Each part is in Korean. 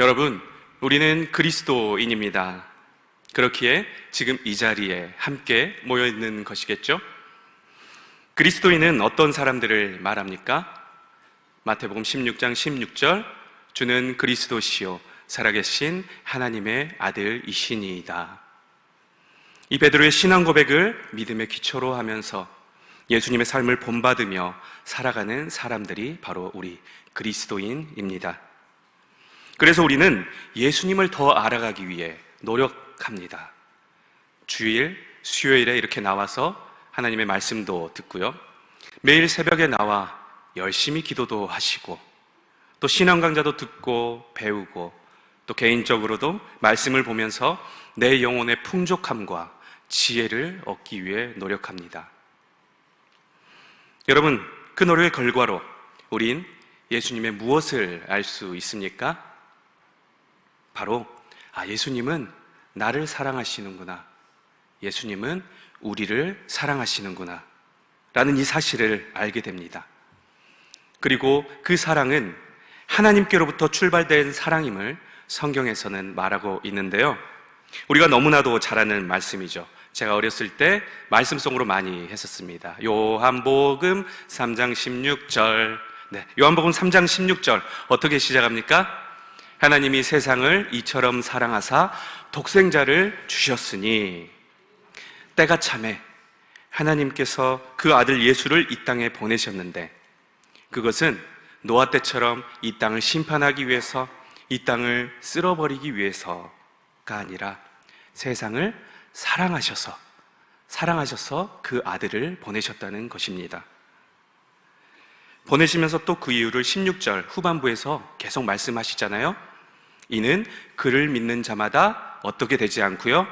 여러분, 우리는 그리스도인입니다. 그렇기에 지금 이 자리에 함께 모여 있는 것이겠죠? 그리스도인은 어떤 사람들을 말합니까? 마태복음 16장 16절 주는 그리스도시요 살아계신 하나님의 아들이시니이다. 이 베드로의 신앙 고백을 믿음의 기초로 하면서 예수님의 삶을 본받으며 살아가는 사람들이 바로 우리 그리스도인입니다. 그래서 우리는 예수님을 더 알아가기 위해 노력합니다. 주일, 수요일에 이렇게 나와서 하나님의 말씀도 듣고요. 매일 새벽에 나와 열심히 기도도 하시고 또 신앙 강좌도 듣고 배우고 또 개인적으로도 말씀을 보면서 내 영혼의 풍족함과 지혜를 얻기 위해 노력합니다. 여러분, 그 노력의 결과로 우린 예수님의 무엇을 알 수 있습니까? 바로, 아, 예수님은 나를 사랑하시는구나. 예수님은 우리를 사랑하시는구나. 라는 이 사실을 알게 됩니다. 그리고 그 사랑은 하나님께로부터 출발된 사랑임을 성경에서는 말하고 있는데요. 우리가 너무나도 잘 아는 말씀이죠. 제가 어렸을 때 말씀송으로 많이 했었습니다. 요한복음 3장 16절. 네, 요한복음 3장 16절. 어떻게 시작합니까? 하나님이 세상을 이처럼 사랑하사 독생자를 주셨으니 때가 참에 하나님께서 그 아들 예수를 이 땅에 보내셨는데 그것은 노아 때처럼 이 땅을 심판하기 위해서 이 땅을 쓸어버리기 위해서가 아니라 세상을 사랑하셔서 사랑하셔서 그 아들을 보내셨다는 것입니다. 보내시면서 또 그 이유를 16절 후반부에서 계속 말씀하시잖아요. 이는 그를 믿는 자마다 어떻게 되지 않고요?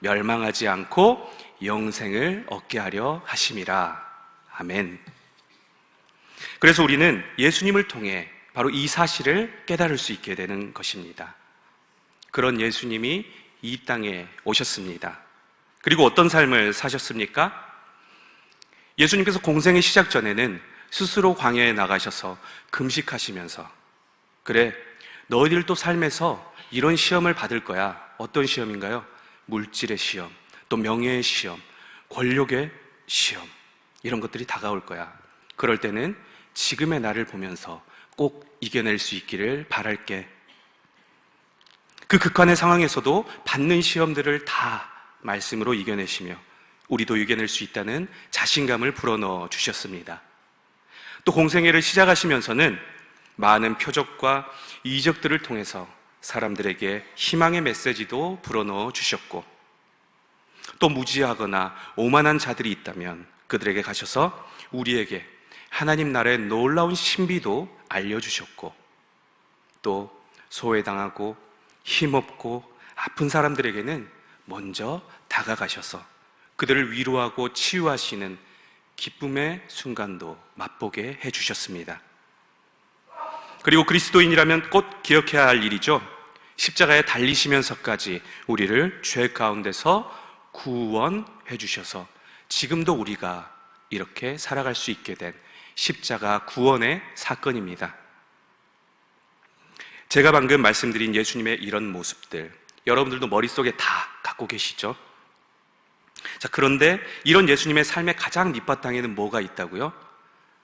멸망하지 않고 영생을 얻게 하려 하심이라. 아멘. 그래서 우리는 예수님을 통해 바로 이 사실을 깨달을 수 있게 되는 것입니다. 그런 예수님이 이 땅에 오셨습니다. 그리고 어떤 삶을 사셨습니까? 예수님께서 공생의 시작 전에는 스스로 광야에 나가셔서 금식하시면서 그래 너희들도 삶에서 이런 시험을 받을 거야. 어떤 시험인가요? 물질의 시험, 또 명예의 시험, 권력의 시험 이런 것들이 다가올 거야. 그럴 때는 지금의 나를 보면서 꼭 이겨낼 수 있기를 바랄게. 그 극한의 상황에서도 받는 시험들을 다 말씀으로 이겨내시며 우리도 이겨낼 수 있다는 자신감을 불어넣어 주셨습니다. 또 공생애를 시작하시면서는 많은 표적과 이적들을 통해서 사람들에게 희망의 메시지도 불어넣어 주셨고 또 무지하거나 오만한 자들이 있다면 그들에게 가셔서 우리에게 하나님 나라의 놀라운 신비도 알려주셨고 또 소외당하고 힘없고 아픈 사람들에게는 먼저 다가가셔서 그들을 위로하고 치유하시는 기쁨의 순간도 맛보게 해주셨습니다. 그리고 그리스도인이라면 꼭 기억해야 할 일이죠. 십자가에 달리시면서까지 우리를 죄 가운데서 구원해 주셔서 지금도 우리가 이렇게 살아갈 수 있게 된 십자가 구원의 사건입니다. 제가 방금 말씀드린 예수님의 이런 모습들, 여러분들도 머릿속에 다 갖고 계시죠? 자, 그런데 이런 예수님의 삶의 가장 밑바탕에는 뭐가 있다고요?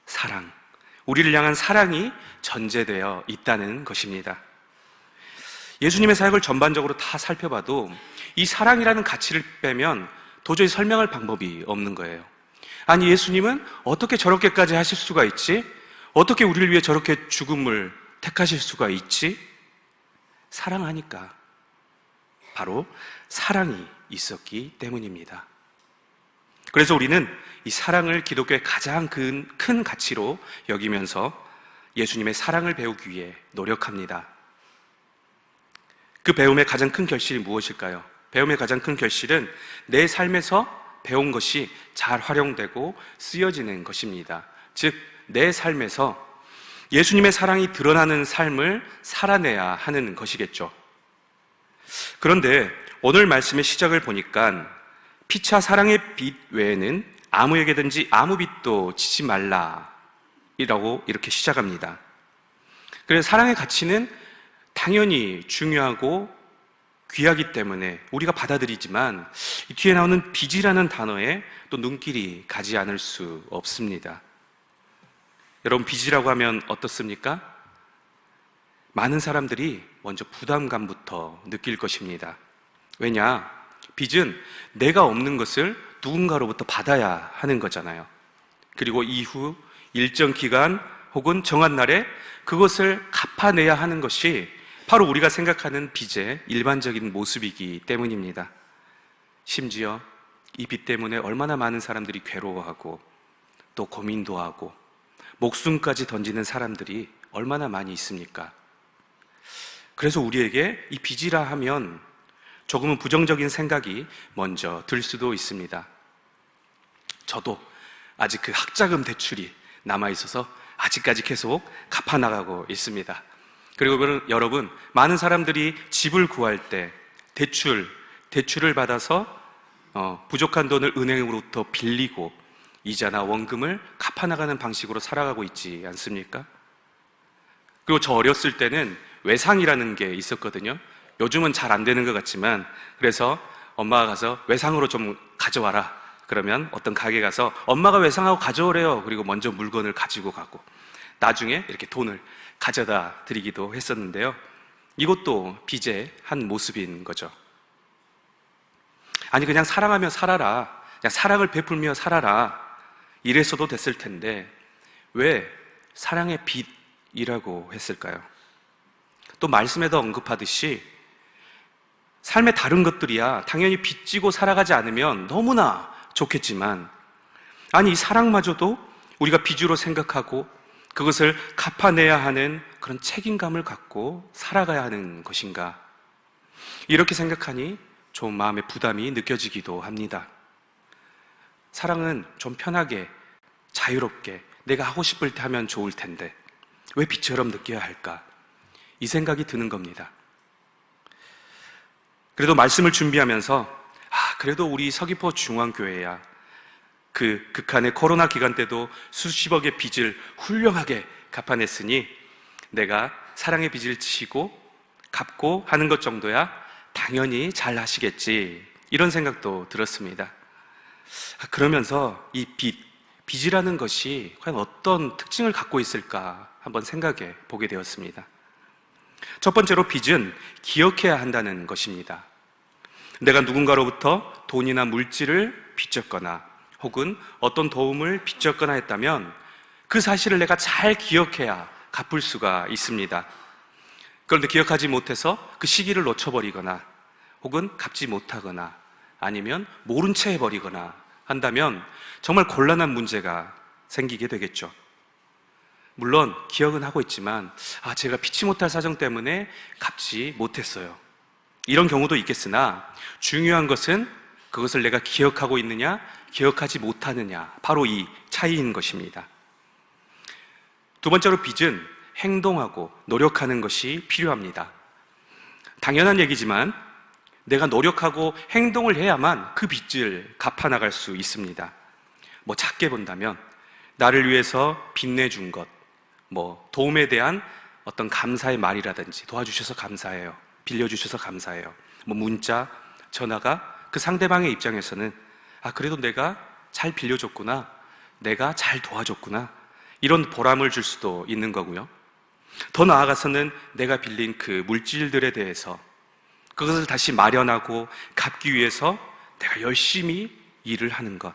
사랑. 우리를 향한 사랑이 전제되어 있다는 것입니다. 예수님의 사역을 전반적으로 다 살펴봐도 이 사랑이라는 가치를 빼면 도저히 설명할 방법이 없는 거예요. 아니, 예수님은 어떻게 저렇게까지 하실 수가 있지? 어떻게 우리를 위해 저렇게 죽음을 택하실 수가 있지? 사랑하니까. 바로 사랑이 있었기 때문입니다. 그래서 우리는 이 사랑을 기독교의 가장 큰, 큰 가치로 여기면서 예수님의 사랑을 배우기 위해 노력합니다. 그 배움의 가장 큰 결실이 무엇일까요? 배움의 가장 큰 결실은 내 삶에서 배운 것이 잘 활용되고 쓰여지는 것입니다. 즉, 내 삶에서 예수님의 사랑이 드러나는 삶을 살아내야 하는 것이겠죠. 그런데 오늘 말씀의 시작을 보니까 피차 사랑의 빛 외에는 아무에게든지 아무 빛도 지지 말라. 이라고 이렇게 시작합니다. 그래서 사랑의 가치는 당연히 중요하고 귀하기 때문에 우리가 받아들이지만 이 뒤에 나오는 빚이라는 단어에 또 눈길이 가지 않을 수 없습니다. 여러분, 빚이라고 하면 어떻습니까? 많은 사람들이 먼저 부담감부터 느낄 것입니다. 왜냐? 빚은 내가 없는 것을 누군가로부터 받아야 하는 거잖아요. 그리고 이후 일정 기간 혹은 정한 날에 그것을 갚아내야 하는 것이 바로 우리가 생각하는 빚의 일반적인 모습이기 때문입니다. 심지어 이 빚 때문에 얼마나 많은 사람들이 괴로워하고 또 고민도 하고 목숨까지 던지는 사람들이 얼마나 많이 있습니까? 그래서 우리에게 이 빚이라 하면 조금은 부정적인 생각이 먼저 들 수도 있습니다. 저도 아직 그 학자금 대출이 남아 있어서 아직까지 계속 갚아 나가고 있습니다. 그리고 여러분, 많은 사람들이 집을 구할 때 대출, 대출을 받아서 어, 부족한 돈을 은행으로부터 빌리고 이자나 원금을 갚아 나가는 방식으로 살아가고 있지 않습니까? 그리고 저 어렸을 때는 외상이라는 게 있었거든요. 요즘은 잘 안 되는 것 같지만 그래서 엄마가 가서 외상으로 좀 가져와라. 그러면 어떤 가게 가서 엄마가 외상하고 가져오래요. 그리고 먼저 물건을 가지고 가고 나중에 이렇게 돈을 가져다 드리기도 했었는데요. 이것도 빚의 한 모습인 거죠. 아니, 그냥 사랑하며 살아라. 그냥 사랑을 베풀며 살아라. 이랬어도 됐을 텐데, 왜 사랑의 빚이라고 했을까요? 또 말씀에도 언급하듯이, 삶의 다른 것들이야 당연히 빚지고 살아가지 않으면 너무나 좋겠지만, 아니, 이 사랑마저도 우리가 빚으로 생각하고 그것을 갚아내야 하는 그런 책임감을 갖고 살아가야 하는 것인가? 이렇게 생각하니 좀 마음의 부담이 느껴지기도 합니다. 사랑은 좀 편하게, 자유롭게, 내가 하고 싶을 때 하면 좋을 텐데, 왜 빚처럼 느껴야 할까? 이 생각이 드는 겁니다. 그래도 말씀을 준비하면서, 아, 그래도 우리 서귀포 중앙교회야. 그 극한의 코로나 기간 때도 수십억의 빚을 훌륭하게 갚아냈으니 내가 사랑의 빚을 지고 갚고 하는 것 정도야 당연히 잘 하시겠지. 이런 생각도 들었습니다. 아, 그러면서 이 빚, 빚이라는 것이 과연 어떤 특징을 갖고 있을까 한번 생각해 보게 되었습니다. 첫 번째로 빚은 기억해야 한다는 것입니다. 내가 누군가로부터 돈이나 물질을 빚졌거나 혹은 어떤 도움을 빚졌거나 했다면 그 사실을 내가 잘 기억해야 갚을 수가 있습니다. 그런데 기억하지 못해서 그 시기를 놓쳐버리거나 혹은 갚지 못하거나 아니면 모른 채 해버리거나 한다면 정말 곤란한 문제가 생기게 되겠죠. 물론 기억은 하고 있지만 아 제가 피치 못할 사정 때문에 갚지 못했어요. 이런 경우도 있겠으나 중요한 것은 그것을 내가 기억하고 있느냐 기억하지 못하느냐. 바로 이 차이인 것입니다. 두 번째로 빚은 행동하고 노력하는 것이 필요합니다. 당연한 얘기지만 내가 노력하고 행동을 해야만 그 빚을 갚아나갈 수 있습니다. 뭐 작게 본다면 나를 위해서 빚내준 것, 뭐 도움에 대한 어떤 감사의 말이라든지 도와주셔서 감사해요. 빌려주셔서 감사해요. 뭐 문자, 전화가 그 상대방의 입장에서는 아, 그래도 내가 잘 빌려줬구나. 내가 잘 도와줬구나. 이런 보람을 줄 수도 있는 거고요. 더 나아가서는 내가 빌린 그 물질들에 대해서 그것을 다시 마련하고 갚기 위해서 내가 열심히 일을 하는 것.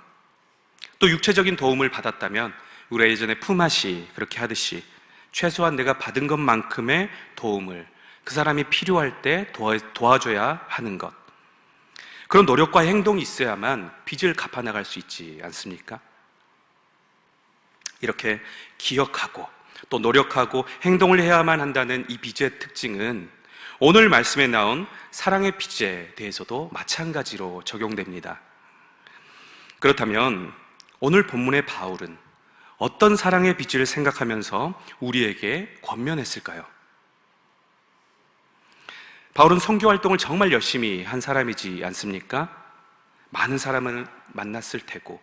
또 육체적인 도움을 받았다면 우리 예전에 품앗이 그렇게 하듯이 최소한 내가 받은 것만큼의 도움을 그 사람이 필요할 때 도와, 도와 줘야 하는 것. 그런 노력과 행동이 있어야만 빚을 갚아나갈 수 있지 않습니까? 이렇게 기억하고 또 노력하고 행동을 해야만 한다는 이 빚의 특징은 오늘 말씀에 나온 사랑의 빚에 대해서도 마찬가지로 적용됩니다. 그렇다면 오늘 본문의 바울은 어떤 사랑의 빚을 생각하면서 우리에게 권면했을까요? 바울은 선교 활동을 정말 열심히 한 사람이지 않습니까? 많은 사람을 만났을 테고,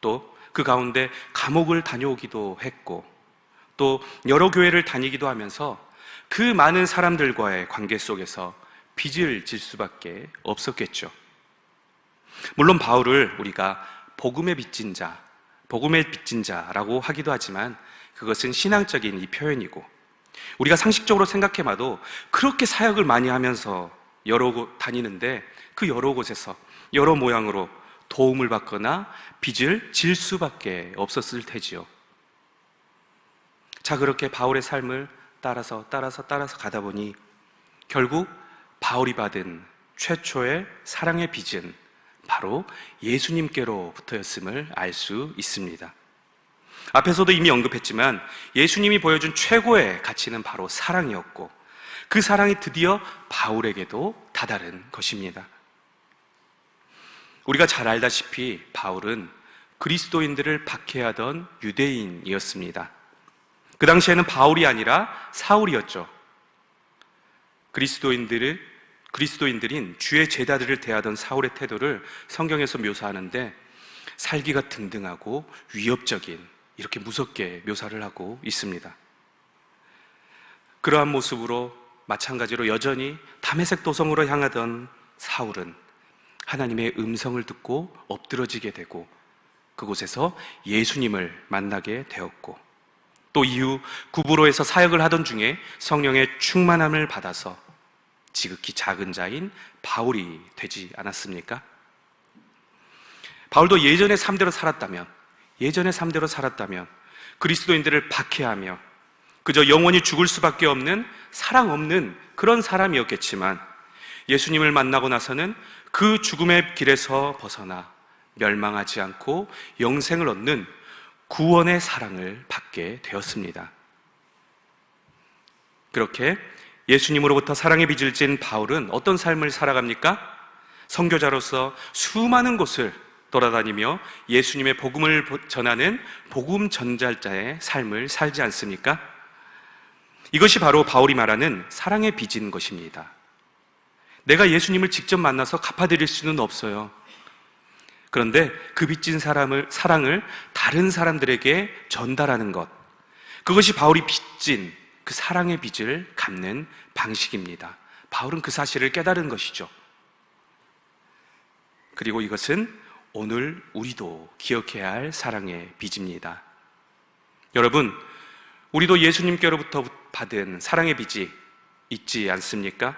또 그 가운데 감옥을 다녀오기도 했고, 또 여러 교회를 다니기도 하면서 그 많은 사람들과의 관계 속에서 빚을 질 수밖에 없었겠죠. 물론 바울을 우리가 복음의 빚진 자, 복음의 빚진 자라고 하기도 하지만 그것은 신앙적인 이 표현이고 우리가 상식적으로 생각해 봐도 그렇게 사역을 많이 하면서 여러 곳 다니는데 그 여러 곳에서 여러 모양으로 도움을 받거나 빚을 질 수밖에 없었을 테지요. 자, 그렇게 바울의 삶을 따라서 따라서 따라서 가다 보니 결국 바울이 받은 최초의 사랑의 빚은 바로 예수님께로부터였음을 알 수 있습니다. 앞에서도 이미 언급했지만 예수님이 보여준 최고의 가치는 바로 사랑이었고 그 사랑이 드디어 바울에게도 다다른 것입니다. 우리가 잘 알다시피 바울은 그리스도인들을 박해하던 유대인이었습니다. 그 당시에는 바울이 아니라 사울이었죠. 그리스도인들을 그리스도인들인 주의 제자들을 대하던 사울의 태도를 성경에서 묘사하는데 살기가 등등하고 위협적인 이렇게 무섭게 묘사를 하고 있습니다. 그러한 모습으로 마찬가지로 여전히 담에색 도성으로 향하던 사울은 하나님의 음성을 듣고 엎드러지게 되고 그곳에서 예수님을 만나게 되었고 또 이후 구부로에서 사역을 하던 중에 성령의 충만함을 받아서 지극히 작은 자인 바울이 되지 않았습니까? 바울도 예전의 삶대로 살았다면, 예전의 삶대로 살았다면 그리스도인들을 박해하며 그저 영원히 죽을 수밖에 없는 사랑 없는 그런 사람이었겠지만 예수님을 만나고 나서는 그 죽음의 길에서 벗어나 멸망하지 않고 영생을 얻는 구원의 사랑을 받게 되었습니다. 그렇게 예수님으로부터 사랑의 빚을 진 바울은 어떤 삶을 살아갑니까? 선교자로서 수많은 곳을 돌아다니며 예수님의 복음을 전하는 복음 전달자의 삶을 살지 않습니까? 이것이 바로 바울이 말하는 사랑의 빚인 것입니다. 내가 예수님을 직접 만나서 갚아드릴 수는 없어요. 그런데 그 빚진 사람을, 사랑을 다른 사람들에게 전달하는 것. 그것이 바울이 빚진 그 사랑의 빚을 갚는 방식입니다. 바울은 그 사실을 깨달은 것이죠. 그리고 이것은 오늘 우리도 기억해야 할 사랑의 빚입니다. 여러분, 우리도 예수님께로부터 받은 사랑의 빚이 있지 않습니까?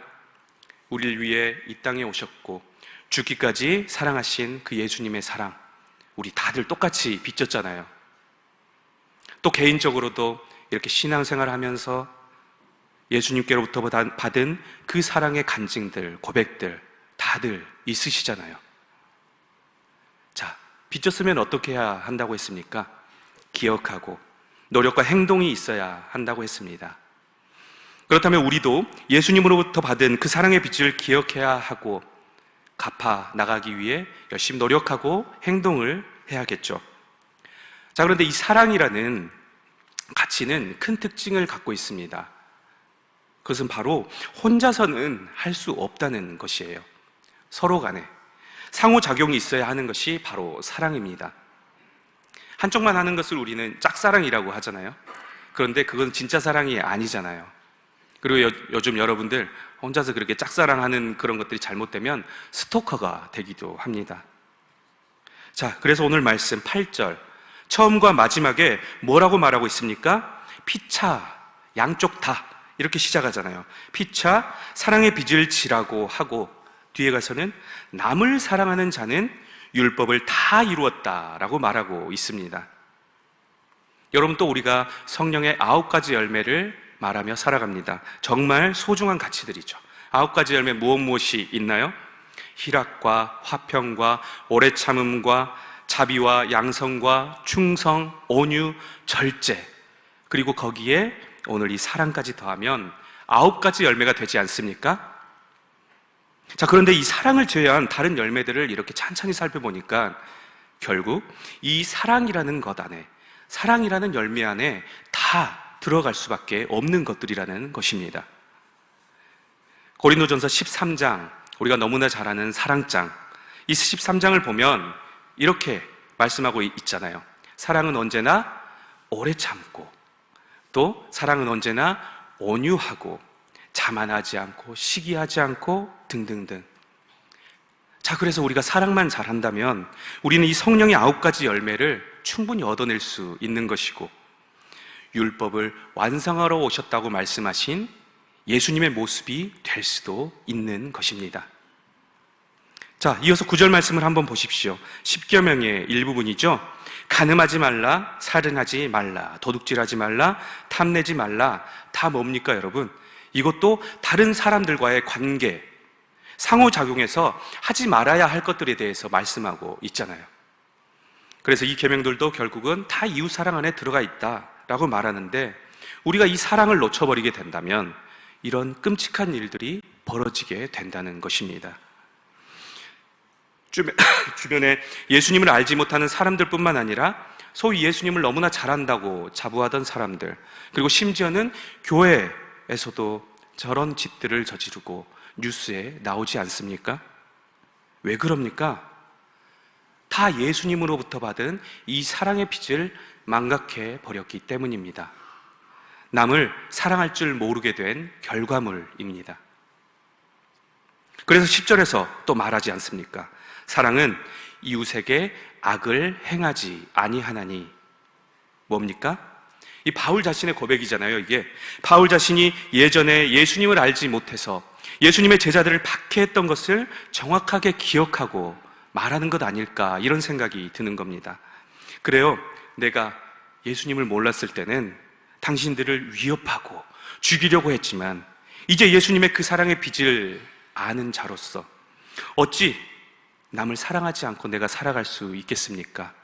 우리를 위해 이 땅에 오셨고 죽기까지 사랑하신 그 예수님의 사랑, 우리 다들 똑같이 빚졌잖아요. 또 개인적으로도 이렇게 신앙생활 하면서 예수님께로부터 받은 그 사랑의 간증들, 고백들 다들 있으시잖아요. 자, 빚졌으면 어떻게 해야 한다고 했습니까? 기억하고 노력과 행동이 있어야 한다고 했습니다. 그렇다면 우리도 예수님으로부터 받은 그 사랑의 빚을 기억해야 하고 갚아 나가기 위해 열심히 노력하고 행동을 해야겠죠. 자, 그런데 이 사랑이라는 가치는 큰 특징을 갖고 있습니다. 그것은 바로 혼자서는 할 수 없다는 것이에요. 서로 간에 상호작용이 있어야 하는 것이 바로 사랑입니다. 한쪽만 하는 것을 우리는 짝사랑이라고 하잖아요. 그런데 그건 진짜 사랑이 아니잖아요. 그리고 요, 요즘 여러분들 혼자서 그렇게 짝사랑하는 그런 것들이 잘못되면 스토커가 되기도 합니다. 자, 그래서 오늘 말씀 8절. 처음과 마지막에 뭐라고 말하고 있습니까? 피차, 양쪽 다. 이렇게 시작하잖아요. 피차, 사랑의 빚을 지라고 하고, 뒤에 가서는 남을 사랑하는 자는 율법을 다 이루었다라고 말하고 있습니다. 여러분 또 우리가 성령의 아홉 가지 열매를 말하며 살아갑니다. 정말 소중한 가치들이죠. 아홉 가지 열매 무엇 무엇이 있나요? 희락과 화평과 오래 참음과 자비와 양성과 충성, 온유, 절제, 그리고 거기에 오늘 이 사랑까지 더하면 아홉 가지 열매가 되지 않습니까? 자, 그런데 이 사랑을 제외한 다른 열매들을 이렇게 찬찬히 살펴보니까 결국 이 사랑이라는 것 안에, 사랑이라는 열매 안에 다 들어갈 수밖에 없는 것들이라는 것입니다. 고린도전서 13장, 우리가 너무나 잘 아는 사랑장. 이 13장을 보면 이렇게 말씀하고 있잖아요. 사랑은 언제나 오래 참고 또 사랑은 언제나 온유하고 자만하지 않고 시기하지 않고 등등등. 자, 그래서 우리가 사랑만 잘한다면 우리는 이 성령의 아홉 가지 열매를 충분히 얻어낼 수 있는 것이고 율법을 완성하러 오셨다고 말씀하신 예수님의 모습이 될 수도 있는 것입니다. 자, 이어서 구절 말씀을 한번 보십시오. 십계명의 일부분이죠. 가늠하지 말라, 살인하지 말라, 도둑질하지 말라, 탐내지 말라. 다 뭡니까, 여러분? 이것도 다른 사람들과의 관계, 상호작용해서 하지 말아야 할 것들에 대해서 말씀하고 있잖아요. 그래서 이 계명들도 결국은 다 이웃 사랑 안에 들어가 있다라고 말하는데 우리가 이 사랑을 놓쳐버리게 된다면 이런 끔찍한 일들이 벌어지게 된다는 것입니다. 주변- 주변에 예수님을 알지 못하는 사람들뿐만 아니라 소위 예수님을 너무나 잘한다고 자부하던 사람들, 그리고 심지어는 교회 에서도 저런 짓들을 저지르고 뉴스에 나오지 않습니까? 왜 그럽니까? 다 예수님으로부터 받은 이 사랑의 빚을 망각해 버렸기 때문입니다. 남을 사랑할 줄 모르게 된 결과물입니다. 그래서 10절에서 또 말하지 않습니까? 사랑은 이웃에게 악을 행하지 아니하나니 뭡니까? 이 바울 자신의 고백이잖아요, 이게. 바울 자신이 예전에 예수님을 알지 못해서 예수님의 제자들을 박해했던 것을 정확하게 기억하고 말하는 것 아닐까, 이런 생각이 드는 겁니다. 그래요. 내가 예수님을 몰랐을 때는 당신들을 위협하고 죽이려고 했지만, 이제 예수님의 그 사랑의 빚을 아는 자로서 어찌 남을 사랑하지 않고 내가 살아갈 수 있겠습니까?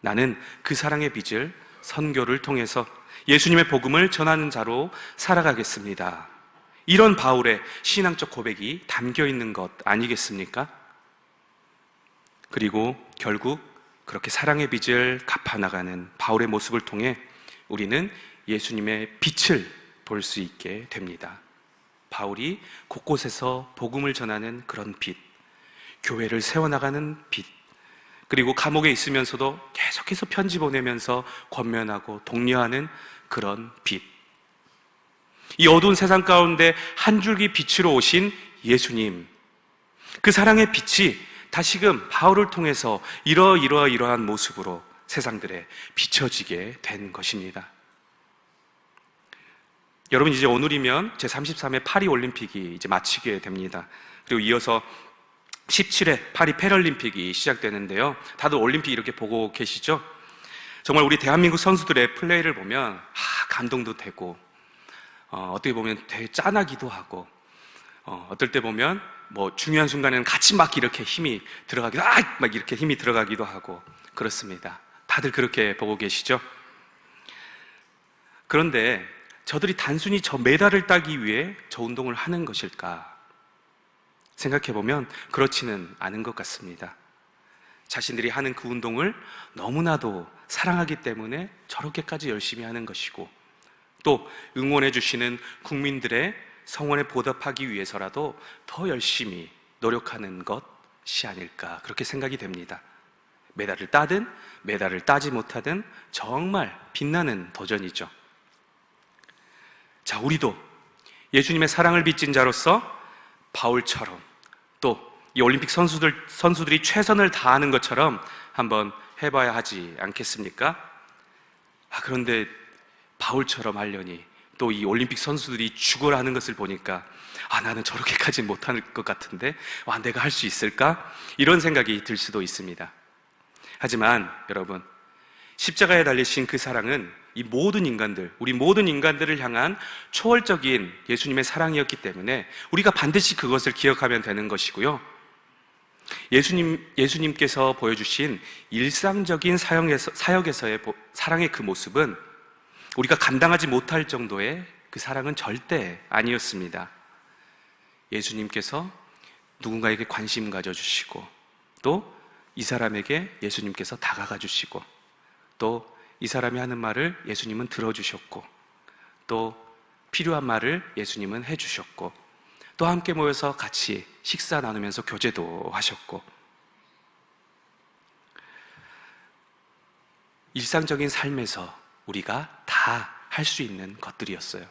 나는 그 사랑의 빚을 선교를 통해서 예수님의 복음을 전하는 자로 살아가겠습니다. 이런 바울의 신앙적 고백이 담겨 있는 것 아니겠습니까? 그리고 결국 그렇게 사랑의 빚을 갚아나가는 바울의 모습을 통해 우리는 예수님의 빛을 볼 수 있게 됩니다. 바울이 곳곳에서 복음을 전하는 그런 빛, 교회를 세워나가는 빛, 그리고 감옥에 있으면서도 계속해서 편지 보내면서 권면하고 독려하는 그런 빛. 이 어두운 세상 가운데 한 줄기 빛으로 오신 예수님. 그 사랑의 빛이 다시금 바울을 통해서 이러이러 이러한 모습으로 세상들에 비춰지게 된 것입니다. 여러분 이제 오늘이면 제 33회 파리 올림픽이 이제 마치게 됩니다. 그리고 이어서 17회 파리 패럴림픽이 시작되는데요. 다들 올림픽 이렇게 보고 계시죠? 정말 우리 대한민국 선수들의 플레이를 보면 아, 감동도 되고 어, 어떻게 보면 되게 짠하기도 하고 어, 어떨 때 보면 뭐 중요한 순간에는 같이 막 이렇게 힘이 들어가기도 아! 막 이렇게 힘이 들어가기도 하고 그렇습니다. 다들 그렇게 보고 계시죠? 그런데 저들이 단순히 저 메달을 따기 위해 저 운동을 하는 것일까? 생각해 보면 그렇지는 않은 것 같습니다. 자신들이 하는 그 운동을 너무나도 사랑하기 때문에 저렇게까지 열심히 하는 것이고 또 응원해 주시는 국민들의 성원에 보답하기 위해서라도 더 열심히 노력하는 것이 아닐까 그렇게 생각이 됩니다. 메달을 따든 메달을 따지 못하든 정말 빛나는 도전이죠. 자, 우리도 예수님의 사랑을 빚진 자로서 바울처럼 또 이 올림픽 선수들, 선수들이 최선을 다하는 것처럼 한번 해봐야 하지 않겠습니까? 아, 그런데 바울처럼 하려니 또 이 올림픽 선수들이 죽어라 하는 것을 보니까 아, 나는 저렇게까지 못할 것 같은데, 와, 내가 할 수 있을까? 이런 생각이 들 수도 있습니다. 하지만 여러분, 십자가에 달리신 그 사랑은 이 모든 인간들, 우리 모든 인간들을 향한 초월적인 예수님의 사랑이었기 때문에 우리가 반드시 그것을 기억하면 되는 것이고요. 예수님, 예수님께서 보여주신 일상적인 사역에서, 사역에서의 보- 사랑의 그 모습은 우리가 감당하지 못할 정도의 그 사랑은 절대 아니었습니다. 예수님께서 누군가에게 관심 가져주시고 또 이 사람에게 예수님께서 다가가 주시고 또 이 사람이 하는 말을 예수님은 들어주셨고 또 필요한 말을 예수님은 해주셨고 또 함께 모여서 같이 식사 나누면서 교제도 하셨고 일상적인 삶에서 우리가 다 할 수 있는 것들이었어요.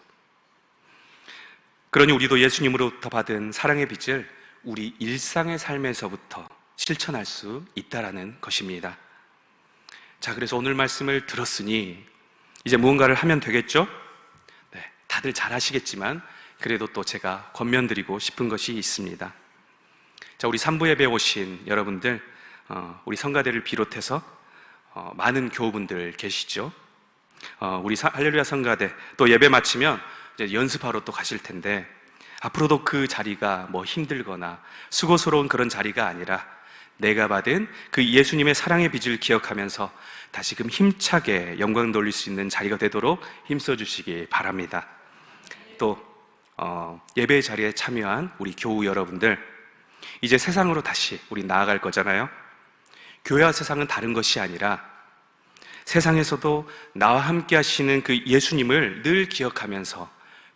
그러니 우리도 예수님으로부터 받은 사랑의 빚을 우리 일상의 삶에서부터 실천할 수 있다라는 것입니다. 자, 그래서 오늘 말씀을 들었으니 이제 무언가를 하면 되겠죠? 네, 다들 잘 하시겠지만 그래도 또 제가 권면드리고 싶은 것이 있습니다. 자, 우리 삼부 예배 오신 여러분들, 어, 우리 성가대를 비롯해서 어, 많은 교우분들 계시죠? 어, 우리 사- 할렐루야 성가대 또 예배 마치면 이제 연습하러 또 가실 텐데 앞으로도 그 자리가 뭐 힘들거나 수고스러운 그런 자리가 아니라 내가 받은 그 예수님의 사랑의 빚을 기억하면서 다시금 힘차게 영광 돌릴 수 있는 자리가 되도록 힘써 주시기 바랍니다. 또 어, 예배 자리에 참여한 우리 교우 여러분들 이제 세상으로 다시 우리 나아갈 거잖아요. 교회와 세상은 다른 것이 아니라 세상에서도 나와 함께 하시는 그 예수님을 늘 기억하면서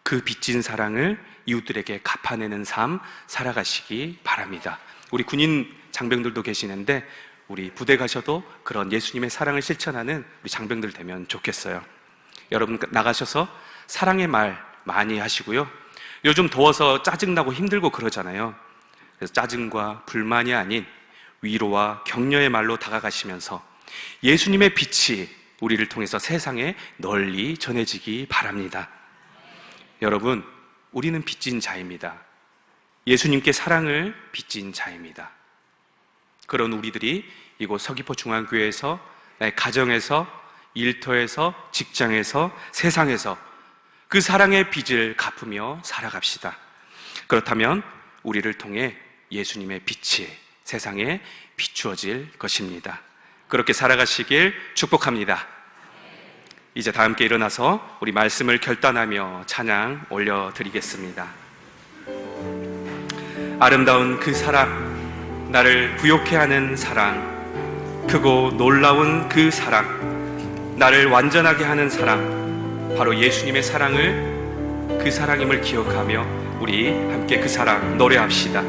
그 빚진 사랑을 이웃들에게 갚아내는 삶 살아가시기 바랍니다. 우리 군인 장병들도 계시는데 우리 부대 가셔도 그런 예수님의 사랑을 실천하는 우리 장병들 되면 좋겠어요. 여러분 나가셔서 사랑의 말 많이 하시고요. 요즘 더워서 짜증나고 힘들고 그러잖아요. 그래서 짜증과 불만이 아닌 위로와 격려의 말로 다가가시면서 예수님의 빛이 우리를 통해서 세상에 널리 전해지기 바랍니다. 여러분, 우리는 빚진 자입니다. 예수님께 사랑을 빚진 자입니다. 그런 우리들이 이곳 서귀포 중앙교회에서 나의 가정에서 일터에서 직장에서 세상에서 그 사랑의 빚을 갚으며 살아갑시다. 그렇다면 우리를 통해 예수님의 빛이 세상에 비추어질 것입니다. 그렇게 살아가시길 축복합니다. 이제 다 함께 일어나서 우리 말씀을 결단하며 찬양 올려드리겠습니다. 아름다운 그 사랑, 나를 부욕해 하는 사랑, 크고 놀라운 그 사랑, 나를 완전하게 하는 사랑, 바로 예수님의 사랑을 그 사랑임을 기억하며 우리 함께 그 사랑 노래합시다.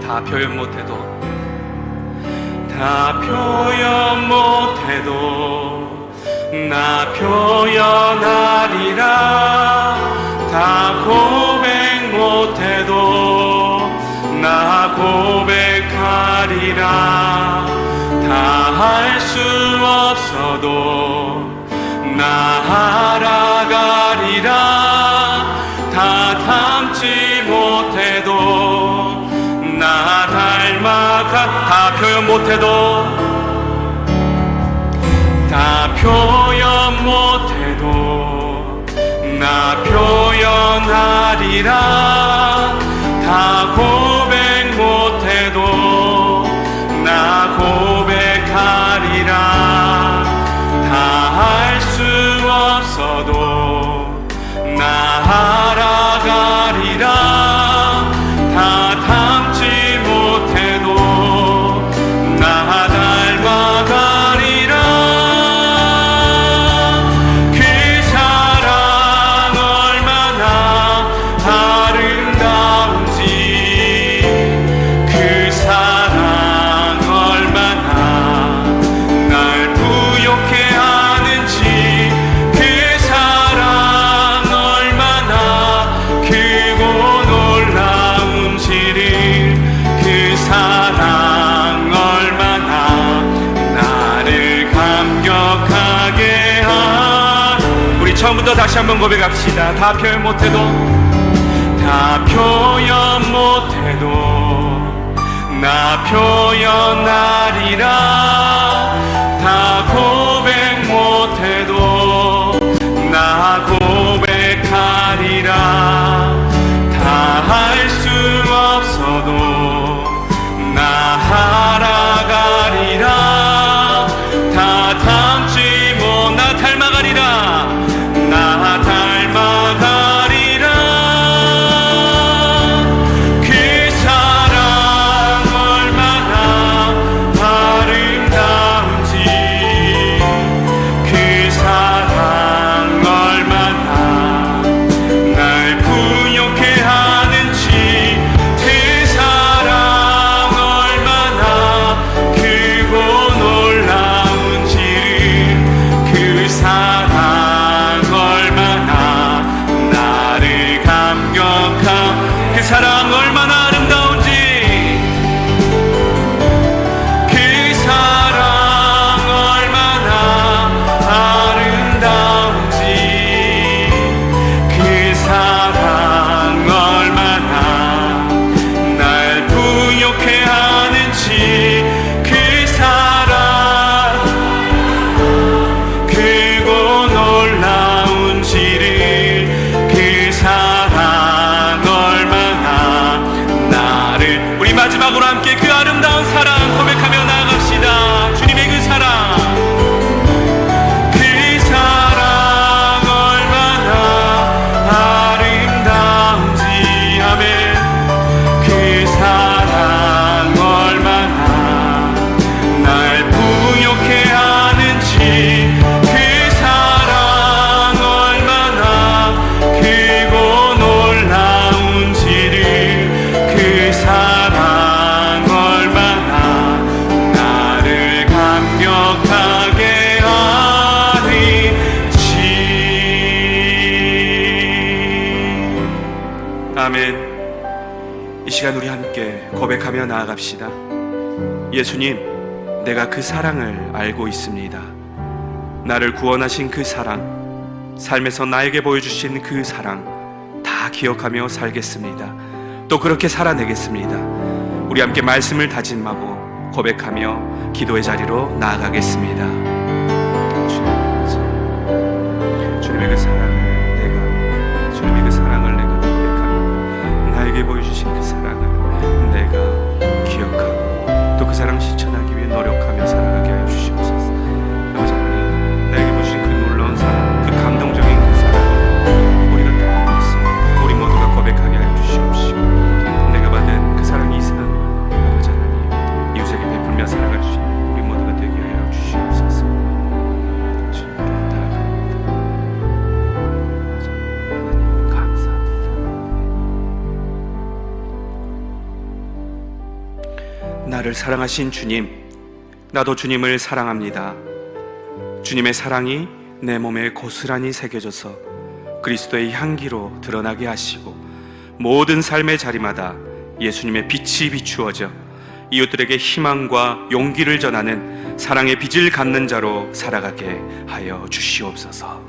다 표현 못해도 다 표현 못해도 나 표현하리라 다 고백 못해도 나 고백하리라 다 할 수 없어도 나 알아가리라 표현 못해도 우리 처음부터 다시 한번 고백합시다. 다 표현 못해도 다 표현 못해도 나 표현하리라 나아갑시다. 예수님, 내가 그 사랑을 알고 있습니다. 나를 구원하신 그 사랑, 삶에서 나에게 보여주신 그 사랑, 다 기억하며 살겠습니다. 또 그렇게 살아내겠습니다. 우리 함께 말씀을 다짐하고 고백하며 기도의 자리로 나아가겠습니다. 나를 사랑하신 주님, 나도 주님을 사랑합니다. 주님의 사랑이 내 몸에 고스란히 새겨져서 그리스도의 향기로 드러나게 하시고 모든 삶의 자리마다 예수님의 빛이 비추어져 이웃들에게 희망과 용기를 전하는 사랑의 빛을 갖는 자로 살아가게 하여 주시옵소서.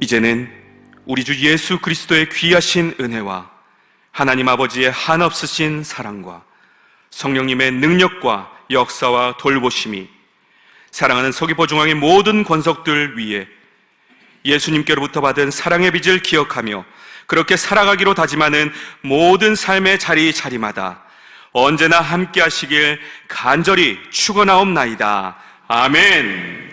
이제는 우리 주 예수 그리스도의 귀하신 은혜와 하나님 아버지의 한없으신 사랑과 성령님의 능력과 역사와 돌보심이 사랑하는 서귀포 중앙의 모든 권석들 위에 예수님께로부터 받은 사랑의 빚을 기억하며 그렇게 살아가기로 다짐하는 모든 삶의 자리 자리마다 언제나 함께 하시길 간절히 축원하옵나이다. 아멘.